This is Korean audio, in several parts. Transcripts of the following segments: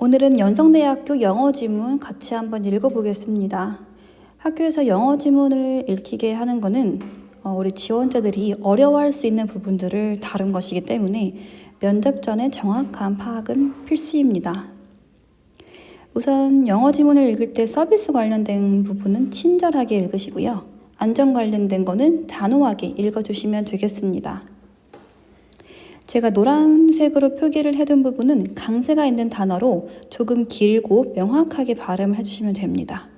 오늘은 연성대학교 영어 지문 같이 한번 읽어보겠습니다. 학교에서 영어 지문을 읽히게 하는 것은 어, 우리 지원자들이 어려워할 수 있는 부분들을 다룬 것이기 때문에 면접 전에 정확한 파악은 필수입니다. 우선 영어 지문을 읽을 때 서비스 관련된 부분은 친절하게 읽으시고요. 안전 관련된 거는 단호하게 읽어주시면 되겠습니다. 제가 노란색으로 표기를 해둔 부분은 강세가 있는 단어로 조금 길고 명확하게 발음을 해주시면 됩니다.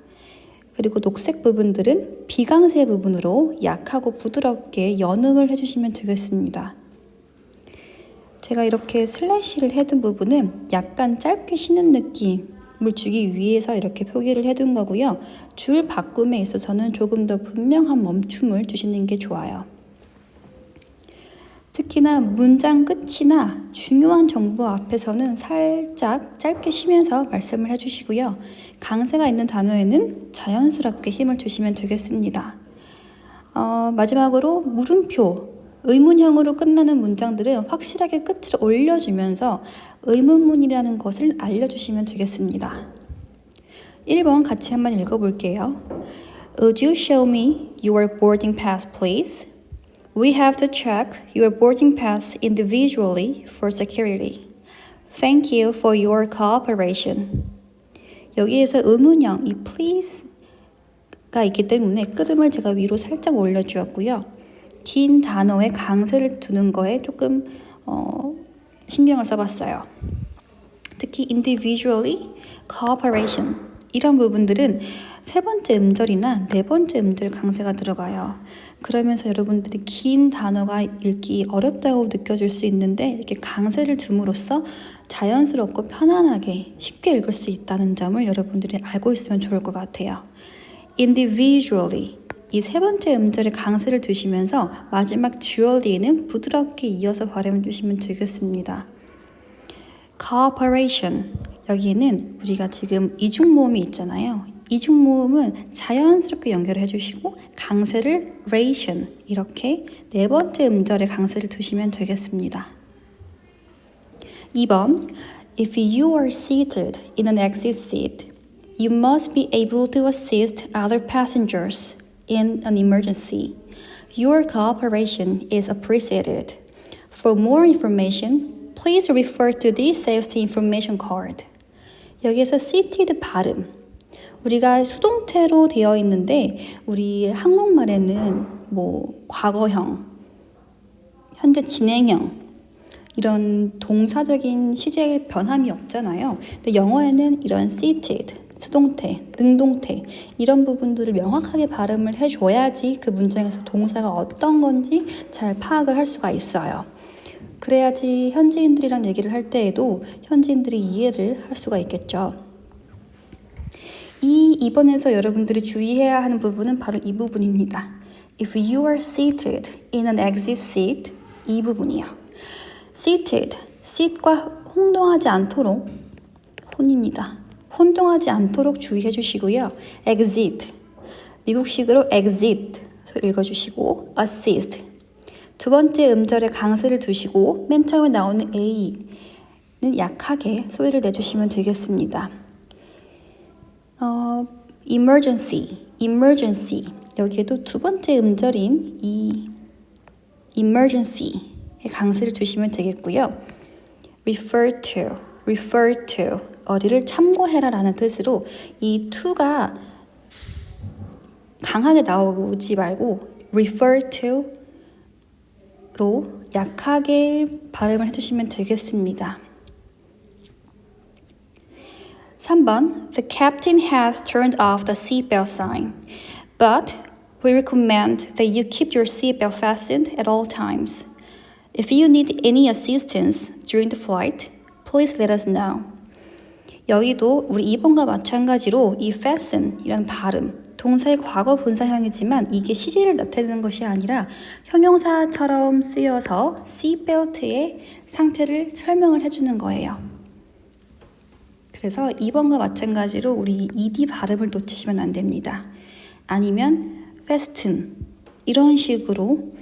그리고 녹색 부분들은 비강세 부분으로 약하고 부드럽게 연음을 해주시면 되겠습니다. 제가 이렇게 슬래시를 해둔 부분은 약간 짧게 쉬는 느낌을 주기 위해서 이렇게 표기를 해둔 거고요. 줄 바꿈에 있어서는 조금 더 분명한 멈춤을 주시는 게 좋아요. 특히나 문장 끝이나 중요한 정보 앞에서는 살짝 짧게 쉬면서 말씀을 해주시고요. 강세가 있는 단어에는 자연스럽게 힘을 주시면 되겠습니다. 어, 마지막으로 물음표, 의문형으로 끝나는 문장들은 확실하게 끝을 올려주면서 의문문이라는 것을 알려주시면 되겠습니다. 1번 같이 한번 읽어볼게요. Would you show me your boarding pass, please? We have to check your boarding pass individually for security. Thank you for your cooperation. 여기에서 의문형 이 please가 있기 때문에 끄듬을 제가 위로 살짝 올려주었고요. 긴 단어에 강세를 두는 거에 조금 어, 신경을 써봤어요. 특히 individually, cooperation 이런 부분들은 세 번째 음절이나 네 번째 음절 강세가 들어가요. 그러면서 여러분들이 긴 단어가 읽기 어렵다고 느껴질 수 있는데 이렇게 강세를 줌으로써 자연스럽고 편안하게 쉽게 읽을 수 있다는 점을 여러분들이 알고 있으면 좋을 것 같아요. individually 이 세 번째 음절에 강세를 두시면서 마지막 dually는 부드럽게 이어서 발음해 주시면 되겠습니다. cooperation 여기에는 우리가 지금 이중모음이 있잖아요. 이중 모음은 자연스럽게 연결해 주시고 강세를 ration 이렇게 네 번째 음절에 강세를 두시면 되겠습니다. 2번 If you are seated in an exit seat, you must be able to assist other passengers in an emergency. Your cooperation is appreciated. For more information, please refer to this safety information card. 여기에서 seated 발음 우리가 수동태로 되어 있는데 우리 한국말에는 뭐 과거형, 현재 진행형 이런 동사적인 시제 변함이 없잖아요. 근데 영어에는 이런 seated 수동태, 능동태 이런 부분들을 명확하게 발음을 해줘야지 그 문장에서 동사가 어떤 건지 잘 파악을 할 수가 있어요. 그래야지 현지인들이랑 얘기를 할 때에도 현지인들이 이해를 할 수가 있겠죠. 이 2번에서 여러분들이 주의해야 하는 부분은 바로 이 부분입니다. If you are seated in an exit seat, 이 부분이요. seated, seat과 혼동하지 않도록 혼입니다. 혼동하지 않도록 주의해 주시고요. exit, 미국식으로 exit 읽어주시고 assist, 두 번째 음절에 강세를 두시고 맨 처음에 나오는 A는 약하게 소리를 내주시면 되겠습니다. 어, emergency, emergency 여기에도 두 번째 음절인 이 emergency에 강세를 두시면 되겠고요. refer to, refer to 어디를 참고해라 라는 뜻으로 이 to가 강하게 나오지 말고 refer to로 약하게 발음을 해주시면 되겠습니다. 3번 The captain has turned off the seatbelt sign, but we recommend that you keep your seatbelt fastened at all times. If you need any assistance during the flight, please let us know. 여기도 우리 2번과 마찬가지로 이 fasten이라는 발음, 동사의 과거 분사형이지만 이게 시제를 나타내는 것이 아니라 형용사처럼 쓰여서 seatbelt의 상태를 설명을 해주는 거예요. 그래서 2번과 마찬가지로 우리 ed 발음을 놓치시면 안 됩니다. 아니면 fasten 이런 식으로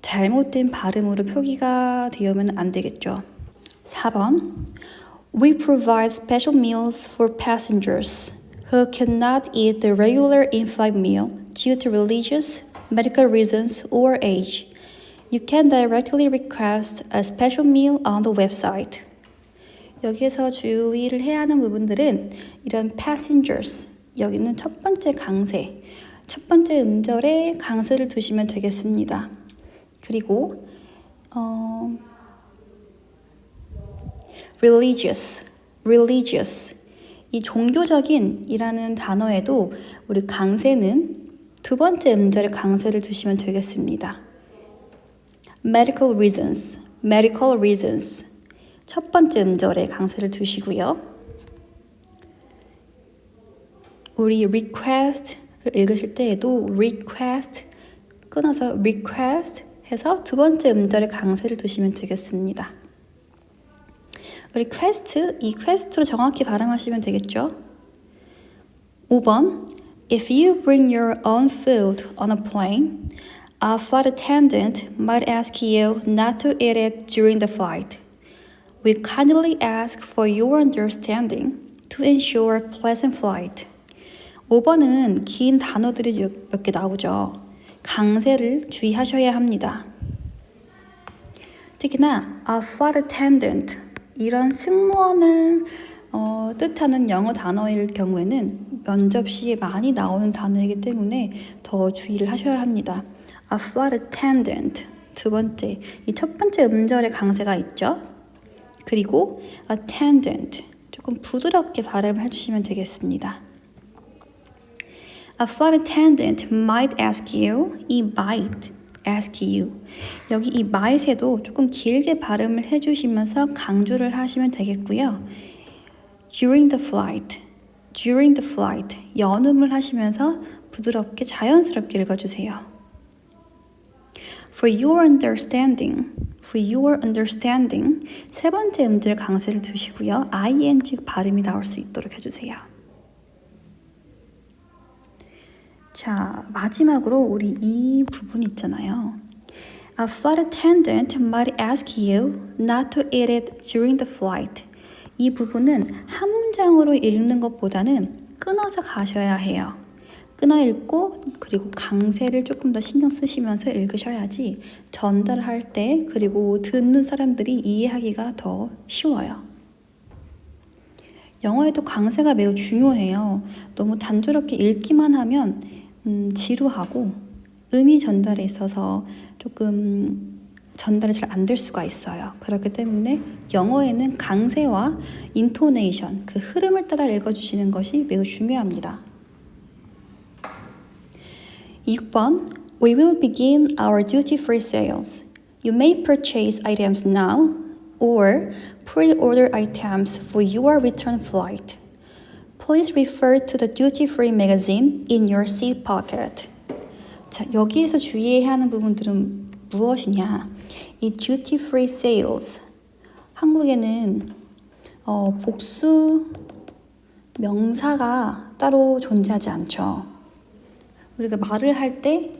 잘못된 발음으로 표기가 되면 안 되겠죠. 4번 We provide special meals for passengers who cannot eat the regular in-flight meal due to religious, medical reasons, or age. You can directly request a special meal on the website. 여기에서 주의를 해야 하는 부분들은 이런 passengers, 여기는 첫 번째 강세, 첫 번째 음절에 강세를 두시면 되겠습니다. 그리고 어, religious, religious 이 종교적인 이라는 단어에도 우리 강세는 두 번째 음절에 강세를 두시면 되겠습니다. medical reasons, medical reasons 첫 번째 음절에 강세를 두시고요. 우리 request를 읽으실 때에도 request 끊어서 request 해서 두 번째 음절에 강세를 두시면 되겠습니다. 우리 quest, 이 quest로 정확히 발음하시면 되겠죠? 5번 If you bring your own food on a plane, a flight attendant might ask you not to eat it during the flight. We kindly ask for your understanding to ensure pleasant flight. 5번은 긴 단어들이 몇 개 나오죠. 강세를 주의하셔야 합니다. 특히나 a flight attendant 이런 승무원을 어, 뜻하는 영어 단어일 경우에는 면접 시에 많이 나오는 단어이기 때문에 더 주의를 하셔야 합니다. a flight attendant 두 번째 이 첫 번째 음절에 강세가 있죠. 그리고 attendant 조금 부드럽게 발음을 해주시면 되겠습니다. A flight attendant might ask you 이 might ask you 여기 이 might에도 조금 길게 발음을 해주시면서 강조를 하시면 되겠고요. During the flight, during the flight 연음을 하시면서 부드럽게 자연스럽게 읽어주세요. For your understanding, for your understanding 세 번째 음절 강세를 두시고요. ing 발음이 나올 수 있도록 해주세요. 자, 마지막으로 우리 이 부분 있잖아요. A flight attendant might ask you not to eat it during the flight. 이 부분은 한 문장으로 읽는 것보다는 끊어서 가셔야 해요. 끊어 읽고 그리고 강세를 조금 더 신경 쓰시면서 읽으셔야지 전달할 때 그리고 듣는 사람들이 이해하기가 더 쉬워요. 영어에도 강세가 매우 중요해요. 너무 단조롭게 읽기만 하면 음, 지루하고 의미 전달에 있어서 조금 전달이 잘 안 될 수가 있어요. 그렇기 때문에 영어에는 강세와 인토네이션, 그 흐름을 따라 읽어주시는 것이 매우 중요합니다. 6번 We will begin our duty-free sales. You may purchase items now or pre-order items for your return flight. Please refer to the duty-free magazine in your seat pocket. 자, 여기에서 주의해야 하는 부분들은 무엇이냐? 이 duty-free sales 한국에는 어, 복수 명사가 따로 존재하지 않죠. 우리가 말을 할 때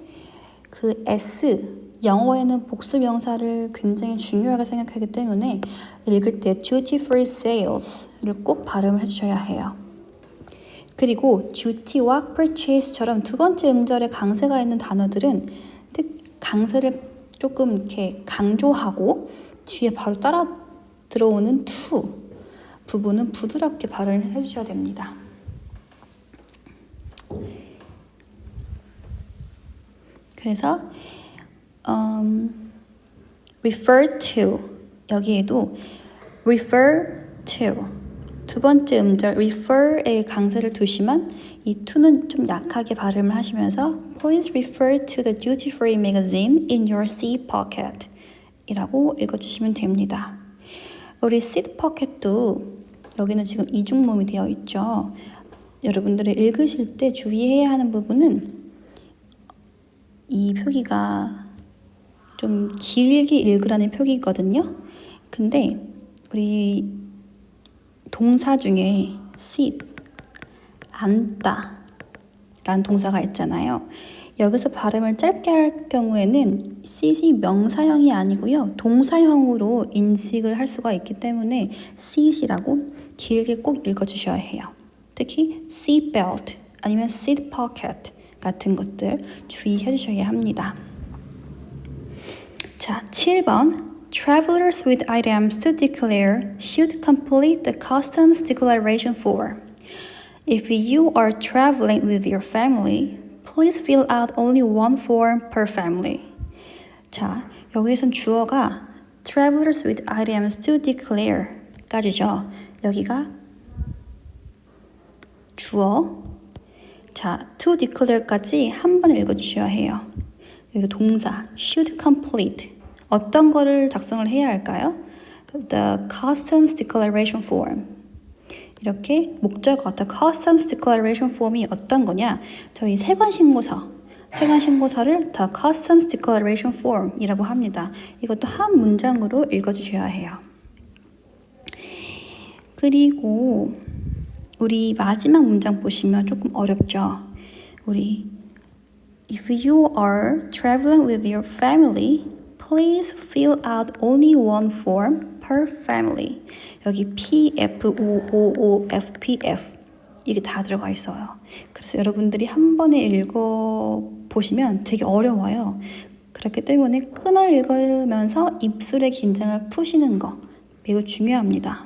그 s 영어에는 복수 명사를 굉장히 중요하게 생각하기 때문에 읽을 때 duty-free sales를 꼭 발음을 해주셔야 해요. 그리고 duty와 purchase처럼 두 번째 음절에 강세가 있는 단어들은 특 강세를 조금 이렇게 강조하고 뒤에 바로 따라 들어오는 to 부분은 부드럽게 발음을 해주셔야 됩니다. 그래서 um, refer to 여기에도 refer to 두 번째 음절 refer에 강세를 두시면 이 to는 좀 약하게 발음을 하시면서 Please refer to the duty-free magazine in your seat pocket 이라고 읽어주시면 됩니다. 우리 seat pocket도 여기는 지금 이중몸이 되어 있죠. 여러분들이 읽으실 때 주의해야 하는 부분은 이 표기가 좀 길게 읽으라는 표기거든요. 근데 우리 동사 중에 sit, 앉다 라는 동사가 있잖아요. 여기서 발음을 짧게 할 경우에는 seat이 명사형이 아니고요. 동사형으로 인식을 할 수가 있기 때문에 seat이라고 길게 꼭 읽어주셔야 해요. 특히 seat belt 아니면 seat pocket 같은 것들 주의해 주셔야 합니다. 자, 7번. Travelers with items to declare should complete the customs declaration form. If you are traveling with your family, please fill out only one form per family. 자, 여기에선 주어가 travelers with items to declare 까지죠. 여기가 주어. 자, to declare까지 한 번 읽어주셔야 해요. 여기 동사 should complete 어떤 거를 작성을 해야 할까요? The customs declaration form 이렇게 목적어 the customs declaration form이 어떤 거냐? 저희 세관 신고서 세관 신고서를 the customs declaration form이라고 합니다. 이것도 한 문장으로 읽어주셔야 해요. 그리고 우리 마지막 문장 보시면 조금 어렵죠. 우리 If you are traveling with your family, please fill out only one form per family. 여기 P, F, O, O, O, F, P, F 이게 다 들어가 있어요. 그래서 여러분들이 한 번에 읽어 보시면 되게 어려워요. 그렇기 때문에 끊어 읽으면서 입술의 긴장을 푸시는 거 매우 중요합니다.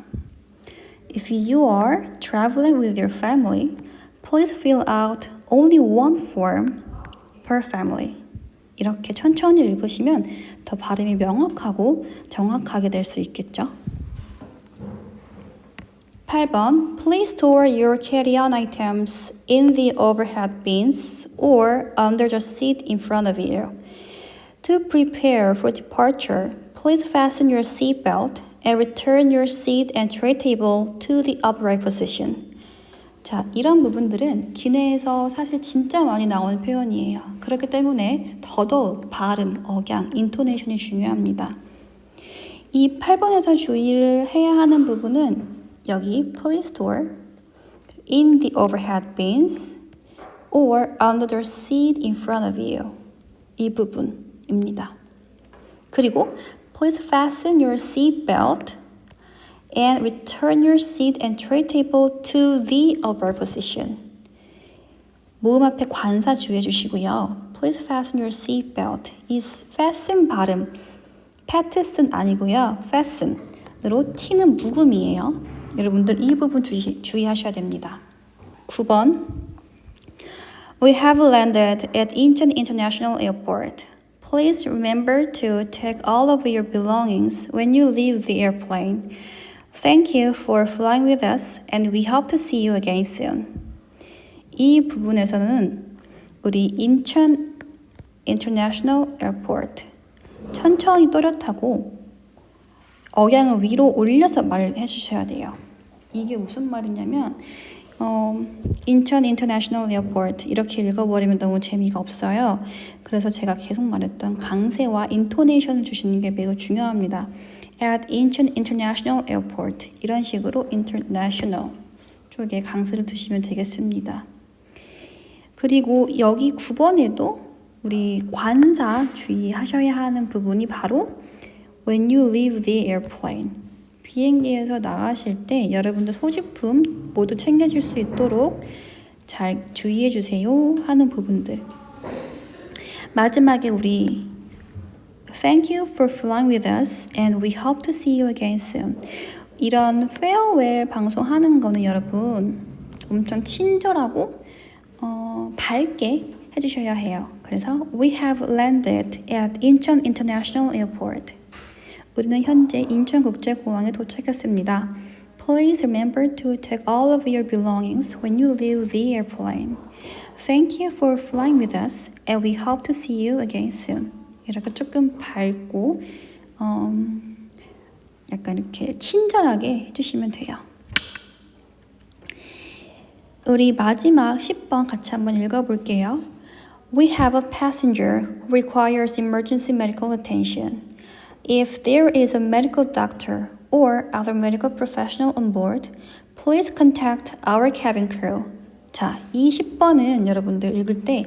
If you are traveling with your family, please fill out only one form per family. 이렇게 천천히 읽으시면 더 발음이 명확하고 정확하게 될 수 있겠죠. 8번 Please store your carry-on items in the overhead bins or under the seat in front of you. To prepare for departure, please fasten your seat belt and return your seat and tray table to the upright position. 자, 이런 부분들은 기내에서 사실 진짜 많이 나오는 표현이에요. 그렇기 때문에 더더욱 발음, 억양, 인토네이션이 중요합니다. 이 8번에서 주의를 해야 하는 부분은 여기 please store in the overhead bins or under the seat in front of you 이 부분입니다. 그리고 please fasten your seat belt and return your seat and tray table to the upright position. 모음 앞에 관사 주의해 주시고요. Please fasten your seat belt. 이 fasten 발음 패티슨 아니고요. fasten으로 t는 묵음이에요. 여러분들 이 부분 주의, 주의하셔야 됩니다. 9번 We have landed at Incheon International Airport. Please remember to take all of your belongings when you leave the airplane. Thank you for flying with us and we hope to see you again soon. 이 부분에서는 우리 인천 International Airport 천천히 또렷하고 억양을 위로 올려서 말을 해주셔야 돼요. 이게 무슨 말이냐면 어, 인천 인터내셔널 에어포트 이렇게 읽어버리면 너무 재미가 없어요. 그래서 제가 계속 말했던 강세와 인토네이션을 주시는 게 매우 중요합니다. At Incheon Airport 이런 식으로 international 쪽에 강세를 두시면 되겠습니다. 그리고 여기 9번에도 우리 관사 주의하셔야 하는 부분이 바로 when you leave the airplane 비행기에서 나가실 때 여러분들 소지품 모두 챙겨질 수 있도록 잘 주의해 주세요 하는 부분들. 마지막에 우리 Thank you for flying with us and we hope to see you again soon. 이런 페어웰 방송하는 거는 여러분 엄청 친절하고 어, 밝게 해주셔야 해요. 그래서 We have landed at Incheon International Airport. 우리는 현재 인천국제공항에 도착했습니다. Please remember to take all of your belongings when you leave the airplane. Thank you for flying with us and we hope to see you again soon. 이렇게 조금 밝고 음, 약간 이렇게 친절하게 해주시면 돼요. 우리 마지막 10번 같이 한번 읽어볼게요. We have a passenger who requires emergency medical attention. If there is a medical doctor or other medical professional on board, please contact our cabin crew. 자, 이 10번은 여러분들 읽을 때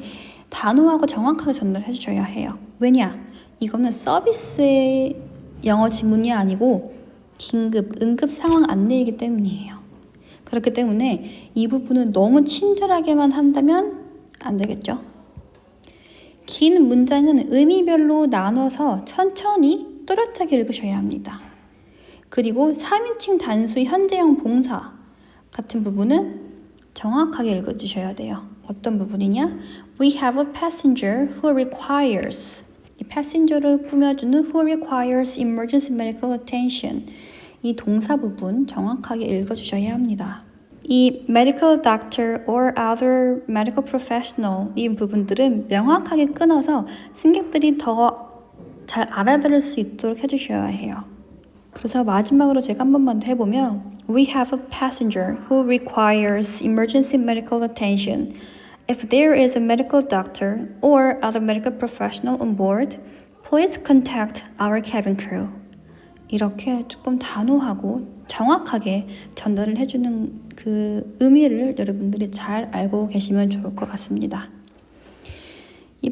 단호하고 정확하게 전달해 주셔야 해요. 왜냐? 이거는 서비스의 영어 지문이 아니고 긴급, 응급 상황 안내이기 때문이에요. 그렇기 때문에 이 부분은 너무 친절하게만 한다면 안 되겠죠. 긴 문장은 의미별로 나눠서 천천히 또렷하게 읽으셔야 합니다. 그리고 3인칭 단수 현재형 봉사 같은 부분은 정확하게 읽어주셔야 돼요. 어떤 부분이냐? We have a passenger who requires 이 passenger를 꾸며주는 who requires emergency medical attention 이 동사 부분 정확하게 읽어주셔야 합니다. 이 medical doctor or other medical professional 이 부분들은 명확하게 끊어서 승객들이 더 잘 알아들을 수 있도록 해주셔야 해요. 그래서 마지막으로 제가 한 번만 더 해보면 We have a passenger who requires emergency medical attention. If there is a medical doctor or other medical professional on board, please contact our cabin crew. 이렇게 조금 단호하고 정확하게 전달을 해주는 그 의미를 여러분들이 잘 알고 계시면 좋을 것 같습니다.